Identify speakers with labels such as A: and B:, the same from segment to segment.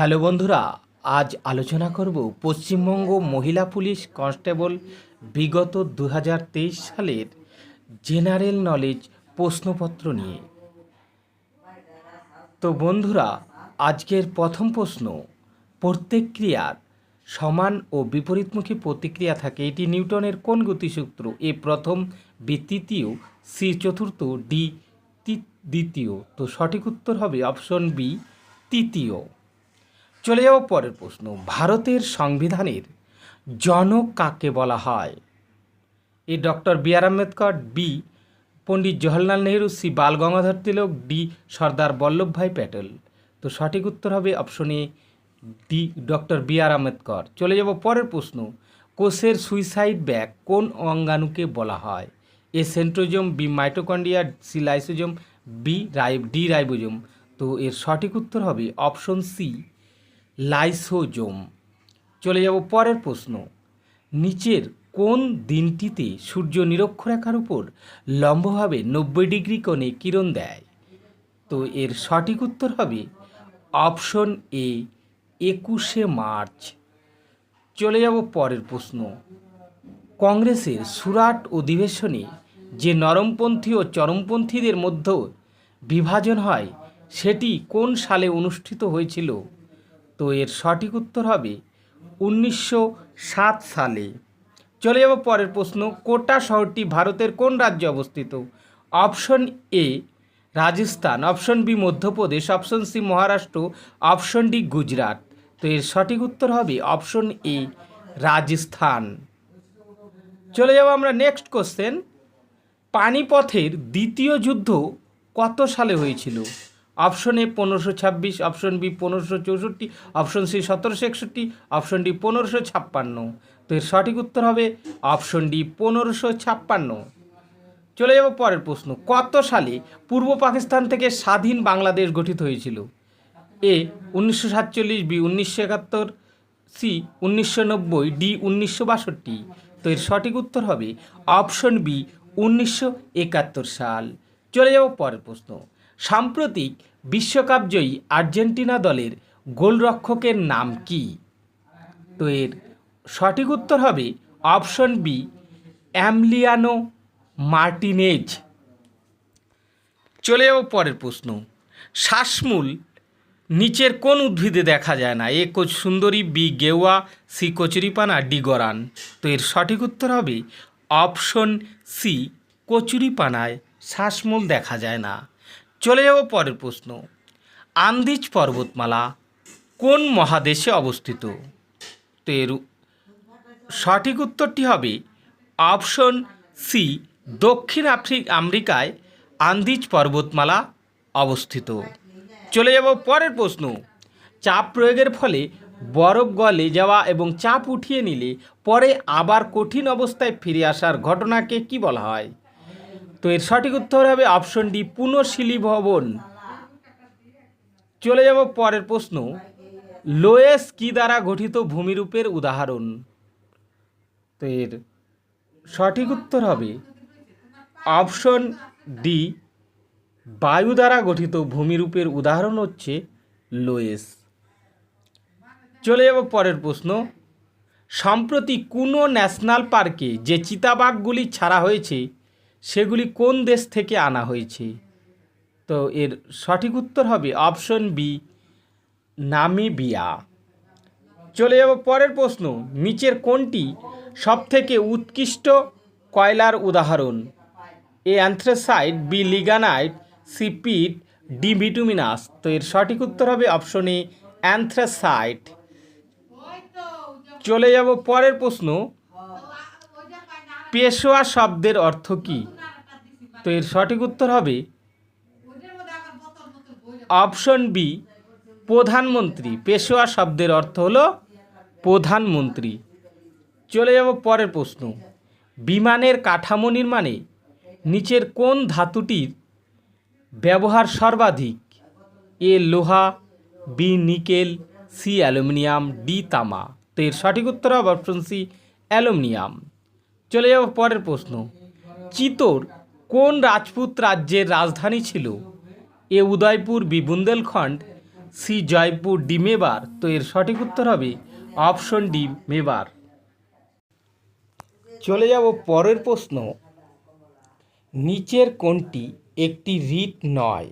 A: Hello বন্ধুরা, আজ আলোচনা করব পশ্চিমবঙ্গ মহিলা পুলিশ কনস্টেবল বিগত দু হাজার তেইশ সালের জেনারেল নলেজ প্রশ্নপত্র নিয়ে। তো বন্ধুরা, আজকের প্রথম প্রশ্ন, প্রত্যেক ক্রিয়ার সমান ও বিপরীতমুখী প্রতিক্রিয়া থাকে। এটি নিউটনের কোন গতিসূত্র? এ প্রথম, বি তৃতীয়, সি চতুর্থ, ডি দ্বিতীয়। তো সঠিক উত্তর হবে অপশন বি, তৃতীয়। চলে যাব পরের প্রশ্ন। ভারতের সংবিধানের জনক কাকে বলা হয়? A doctor B R Ambedkar, B Pandit Jawaharlal Nehru, C Bal Gangadhar Tilak, D Sardar Vallabhbhai Patel. তো সঠিক উত্তর হবে অপশনে D doctor B R Ambedkar. চলে যাব পরের প্রশ্ন। কোষের সুইসাইড ব্যাগ কোন অঙ্গাণুকে বলা হয়? A centrosome, B mitochondria, C lysosome, B Rai D ribosome. তো এর সঠিক উত্তর হবে অপশন সি লাইসোজোম। চলে যাব পরের প্রশ্ন। নিচের কোন দিনটিতে সূর্য নিরক্ষরেখার উপর লম্বভাবে নব্বই ডিগ্রি কোণে কিরণ দেয়? তো এর সঠিক উত্তর হবে অপশন এ, একুশে মার্চ। চলে যাব পরের প্রশ্ন। কংগ্রেসের সুরাট অধিবেশনে যে নরমপন্থী ও চরমপন্থীদের মধ্যে বিভাজন হয়, সেটি কোন সালে অনুষ্ঠিত হয়েছিল? তো এর সঠিক উত্তর হবে উনিশশো সাত সালে। চলে যাব পরের প্রশ্ন, কোটা শহরটি ভারতের কোন রাজ্যে অবস্থিত? Option A, Rajasthan. Option B, Madhya Pradesh. Option C, Maharashtra. Option D, Gujarat. তো এর সঠিক উত্তর হবে অপশন এ, রাজস্থান। চলে যাব আমরা নেক্সট কোশ্চেন। পানিপথের দ্বিতীয় যুদ্ধ কত সালে হয়েছিল? অপশন এ পনেরোশো ছাব্বিশ, অপশন বি পনেরোশো চৌষট্টি, অপশন সি সতেরোশো একষট্টি, অপশন ডি পনেরোশো ছাপ্পান্ন। তো এর সঠিক উত্তর হবে অপশন ডি পনেরোশো ছাপ্পান্ন। চলে যাব পরের প্রশ্ন। কত সালে পূর্ব পাকিস্তান থেকে স্বাধীন বাংলাদেশ গঠিত হয়েছিল? এ উনিশশো সাতচল্লিশ, বি উনিশশো একাত্তর, সি উনিশশো নব্বই, ডি উনিশশো বাষট্টি। তো এর সঠিক উত্তর হবে অপশন বি উনিশশো একাত্তর সাল। চলে যাব পরের প্রশ্ন। সাম্প্রতিক বিশ্বকাপ জয়ী আর্জেন্টিনা দলের গোলরক্ষকের নাম কি? তো এর সঠিক উত্তর হবে অপশন বি, অ্যামলিয়ানো মার্টিনেজ। চলে যাব পরের প্রশ্ন। শ্বাসমূল নিচের কোন উদ্ভিদে দেখা যায় না? এ কোচ সুন্দরী, বি গেওয়া, সি কচুরিপানা, ডি গরান। তো এর সঠিক উত্তর হবে অপশন সি, কচুরিপানায় শ্বাসমূল দেখা যায় না। চলে যাব পরের প্রশ্ন। আন্দিজ পর্বতমালা কোন মহাদেশে অবস্থিত? তো এর সঠিক উত্তরটি হবে অপশন সি, দক্ষিণ আফ্রিক আমেরিকায় আন্দিজ পর্বতমালা অবস্থিত। চলে যাব পরের প্রশ্ন। চাপ প্রয়োগের ফলে বরফ গলে যাওয়া এবং চাপ উঠিয়ে নিলে পরে আবার কঠিন অবস্থায় ফিরে আসার ঘটনাকে কি বলা হয়? তো এর সঠিক উত্তর হবে অপশন ডি, পুনঃশীলী ভবন। চলে যাব পরের প্রশ্ন। লোয়েস কি দ্বারা গঠিত ভূমিরূপের উদাহরণ? তো এর সঠিক উত্তর হবে অপশন ডি, বায়ু দ্বারা গঠিত ভূমিরূপের উদাহরণ হচ্ছে লোয়েস। চলে যাব পরের প্রশ্ন। সম্প্রতি কোনো ন্যাশনাল পার্কে যে চিতাবাঘগুলি ছাড়া হয়েছে সেগুলি কোন দেশ থেকে আনা হয়েছে? তো এর সঠিক উত্তর হবে অপশন বি, নামিবিয়া। চলে যাব পরের প্রশ্ন, নিচের কোনটি সবথেকে উৎকৃষ্ট কয়লার উদাহরণ? A anthracite B lignite, C peat, D bituminous তো এর সঠিক উত্তর হবে অপশন এ, অ্যান্থ্রাসাইট। চলে যাব পরের প্রশ্ন পেশোয়া শব্দের অর্থ কী? তো এর সঠিক উত্তর হবে অপশন বি, প্রধানমন্ত্রী। পেশোয়া শব্দের অর্থ হলো প্রধানমন্ত্রী। চলে যাব পরের প্রশ্ন। বিমানের কাঠামো নির্মাণে নিচের কোন ধাতুটির ব্যবহার সর্বাধিক? এ লোহা, B nickel, C aluminium, D তামা। তো এর সঠিক উত্তর হবে অপশন সি, অ্যালুমিনিয়াম। চলে যাব পরের প্রশ্ন। চিতোর কোন রাজপুত রাজ্যের রাজধানী ছিল? A Udaipur B Bundelkhand C Jaipur D Mewar তো এর সঠিক উত্তর হবে অপশন ডি মেবার। চলে যাব পরের প্রশ্ন। নিচের কোনটি একটি রিট নয়?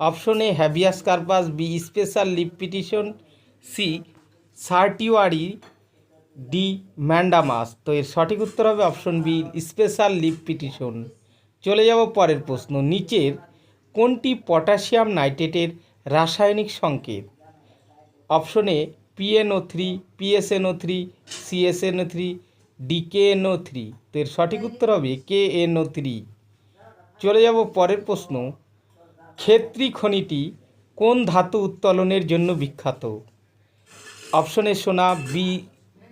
A: Option A habeas corpus, B special leave petition, C certiorari D mandamus. তো এর সঠিক উত্তর হবে option B, special leave petition. চলে যাব পরের প্রশ্ন, নিচের কোনটি পটাশিয়াম নাইট্রেটের রাসায়নিক সংকেত? Option A PNO three PSNO three CSNO three DKNO three তো এর সঠিক উত্তর হবে কেএনও থ্রি চলে যাব পরের প্রশ্ন, ক্ষেত্রী খনিটি কোন ধাতু উত্তোলনের জন্য বিখ্যাত? অপশনে সোনা, বি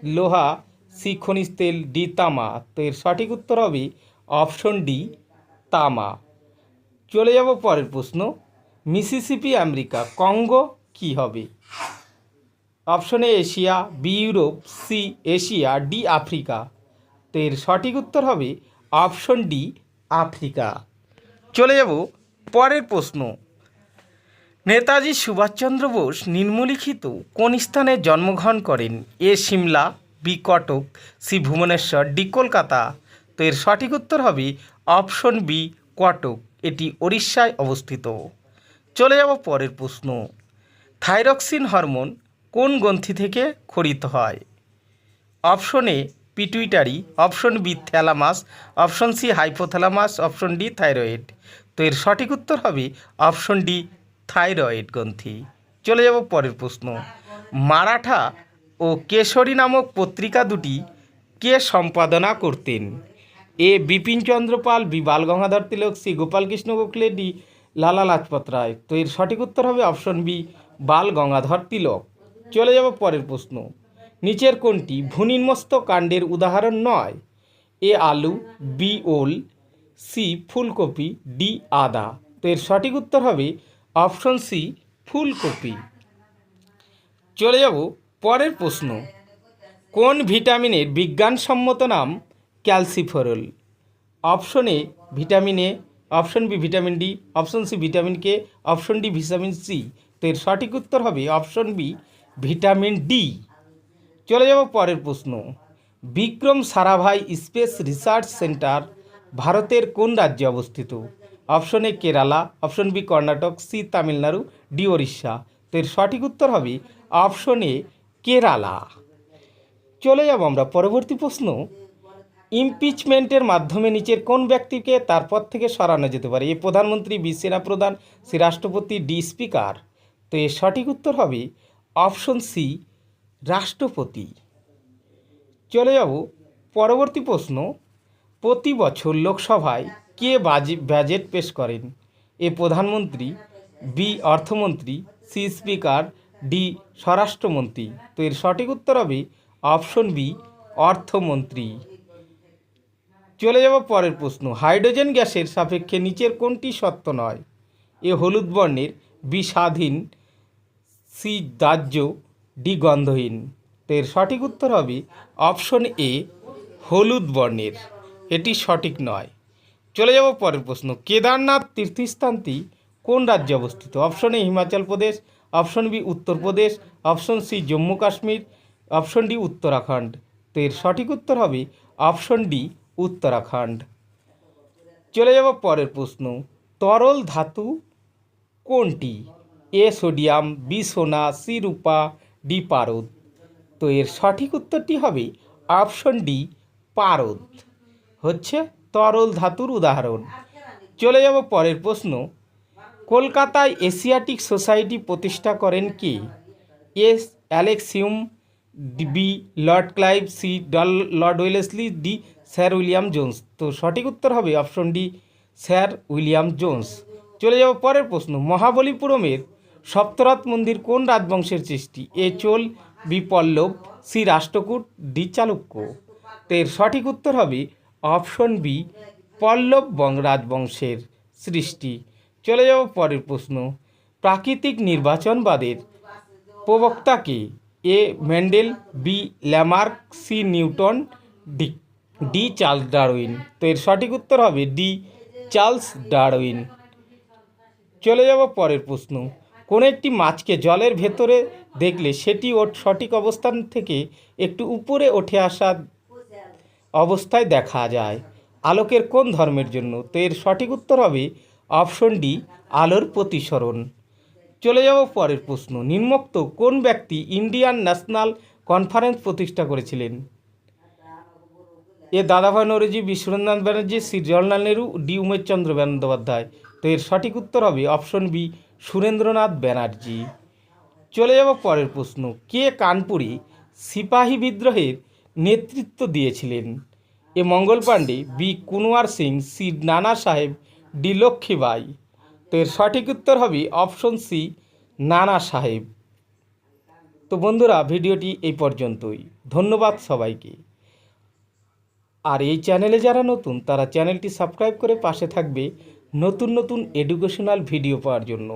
A: লোহা সি খনিজ তেল ডি তামা। তো এর সঠিক উত্তর হবে অপশন ডি, তামা। চলে যাব পরের প্রশ্ন। মিসিসিপি, আমেরিকা, কঙ্গো কি হবে? অপশনে Asia, B, Europe, C, Asia, D, Africa. তো এর সঠিক উত্তর হবে অপশন ডি, আফ্রিকা। চলে যাব পরের প্রশ্ন। নেতাজি সুভাষচন্দ্র বোস নিম্নলিখিত কোন স্থানে জন্মগ্রহণ করেন? A Shimla, B Cuttack, C Bhubaneswar, D Kolkata. তো এর সঠিক উত্তর হবে অপশন বি, কটক। এটি ওড়িশায় অবস্থিত। চলে যাব পরের প্রশ্ন। থাইরক্সিন হরমোন কোন গ্রন্থি থেকে খরিত হয়? Option A, pituitary. Option B, thalamus. Option C, hypothalamus. Option D, thyroid. তো এর সঠিক উত্তর হবে অপশন ডি থাইরয়েড গ্রন্থি। চলে যাব পরের প্রশ্ন। মারাঠা ও কেশরী নামক পত্রিকা দুটি কে সম্পাদনা করতেন? A Bipinchandra Pal, B Balgangadhar Tilak, C Gopalkrishna Gokhale, D Lala Lajpat Rai. তো এর সঠিক উত্তর হবে অপশন বি বাল গঙ্গাধর তিলক। চলে যাব পরের প্রশ্ন। নিচের কোনটি ভূনির্মস্ত কাণ্ডের উদাহরণ নয়? এ আলু, বি ওল, সি ফুলকপি, ডি আদা। তো এর সঠিক উত্তর হবে অপশন সি, ফুলকপি। চলে যাব পরের প্রশ্ন। কোন ভিটামিনের বিজ্ঞানসম্মত নাম calciferol? Option A vitamin A, option B vitamin D, option C vitamin K, option D vitamin C. তো এর সঠিক উত্তর হবে অপশন বি ভিটামিন ডি। চলে যাব পরের প্রশ্ন। Vikram Sarabhai space research centre ভারতের কোন রাজ্যে অবস্থিত? Option A Kerala option B Karnataka C Tamil Nadu D Odisha তো এর সঠিক উত্তর হবে অপশন এ কেরালা চলে যাব আমরা পরবর্তী প্রশ্ন। ইমপিচমেন্টের মাধ্যমে নিচের কোন ব্যক্তিকে তার পদ থেকে সরানো যেতে পারে? এ প্রধানমন্ত্রী, বি, সেনাপ্রধান, সি, রাষ্ট্রপতি, ডি, স্পিকার। তো এর সঠিক উত্তর হবে অপশন সি রাষ্ট্রপতি। চলে যাব পরবর্তী প্রশ্ন। প্রতি বছর লোকসভায় কে বাজে, বাজেট পেশ করেন? এ প্রধানমন্ত্রী, বি অর্থমন্ত্রী, সি স্পিকার, ডি স্বরাষ্ট্রমন্ত্রী। তো এর সঠিক উত্তর হবে অপশন বি, অর্থমন্ত্রী। চলে যাব পরের প্রশ্ন। হাইড্রোজেন গ্যাসের সাপেক্ষে নিচের কোনটি সত্য নয়? এ হলুদ বর্ণের বি স্বাধীন, সি দাহ্য, ডি গন্ধহীন। তো এর সঠিক উত্তর হবে অপশন এ, হলুদ বর্ণের। এটি সঠিক নয়। চলে যাব পরের প্রশ্ন। কেদারনাথ তীর্থস্থানটি কোন রাজ্যে অবস্থিত? Option A Himachal Pradesh option B Uttar Pradesh option C Jammu Kashmir option D Uttarakhand. তো এর সঠিক উত্তর হবে অপশন ডি উত্তরাখণ্ড। চলে যাব পরের প্রশ্ন। তরল ধাতু কোনটি? এ সোডিয়াম বি সোনা সি রূপা ডি পারদ। তো এর সঠিক উত্তরটি হবে অপশন ডি পারদ। হচ্ছে তরল ধাতুর উদাহরণ। চলে যাব পরের প্রশ্ন। কলকাতায় এশিয়াটিক সোসাইটি প্রতিষ্ঠা করেন কে? এস. অ্যালেক্সিউম, B. Lord Clive, C. Doll, Lord Wellesley, D. Sir William Jones. তো সঠিক উত্তর হবে option D, Sir William Jones. চলে যাব পরের প্রশ্ন। মহাবলীপুরমের সপ্তরথ মন্দির কোন রাজবংশের সৃষ্টি? A. Chola, B. Pallava, C. Rashtrakuta, D. Chalukya. তো এর সঠিক উত্তর হবে অপশন বি, পল্লব রাজবংশের সৃষ্টি। চলে যাব পরের প্রশ্ন। প্রাকৃতিক নির্বাচনবাদের প্রবক্তাকে A, Mendel, B, Lamarck, C, Newton, D D, Charles Darwin. তো এর সঠিক উত্তর হবে ডি, চার্লস ডারউইন। চলে যাব পরের প্রশ্ন। কোনো একটি মাছকে জলের ভেতরে দেখলে সেটি ওর সঠিক অবস্থান থেকে একটু উপরে উঠে আসা অবস্থায় দেখা যায়। আলোকের কোন ধর্মের জন্য? তো এর সঠিক উত্তর হবে অপশন ডি, আলোর প্রতিসরণ। চলে যাব পরের প্রশ্ন। নিম্নোক্ত কোন ব্যক্তি ইন্ডিয়ান ন্যাশনাল কনফারেন্স প্রতিষ্ঠা করেছিলেন? A Dadabhai Naoroji Viswanath Banerjee Shri Jawaharlal Nehru, D Umeshchandra Bandyopadhyay. তো এর সঠিক উত্তর হবে অপশন বি, সুরেন্দ্রনাথ ব্যানার্জি। চলে যাব পরের প্রশ্ন। কে কানপুরে সিপাহী বিদ্রোহের নেতৃত্ব দিয়েছিলেন। A Mangal Pandey B Kunwar Singh, C Nana Sahib, D Lakshmibai তো এর সঠিক উত্তর হবে অপশন সি, নানা সাহেব। তো বন্ধুরা, ভিডিওটি এই পর্যন্তই। ধন্যবাদ সবাইকে। আর এই চ্যানেলে যারা নতুন, তারা চ্যানেলটি সাবস্ক্রাইব করে পাশে থাকবে নতুন নতুন এডুকেশনাল ভিডিও পাওয়ার জন্য।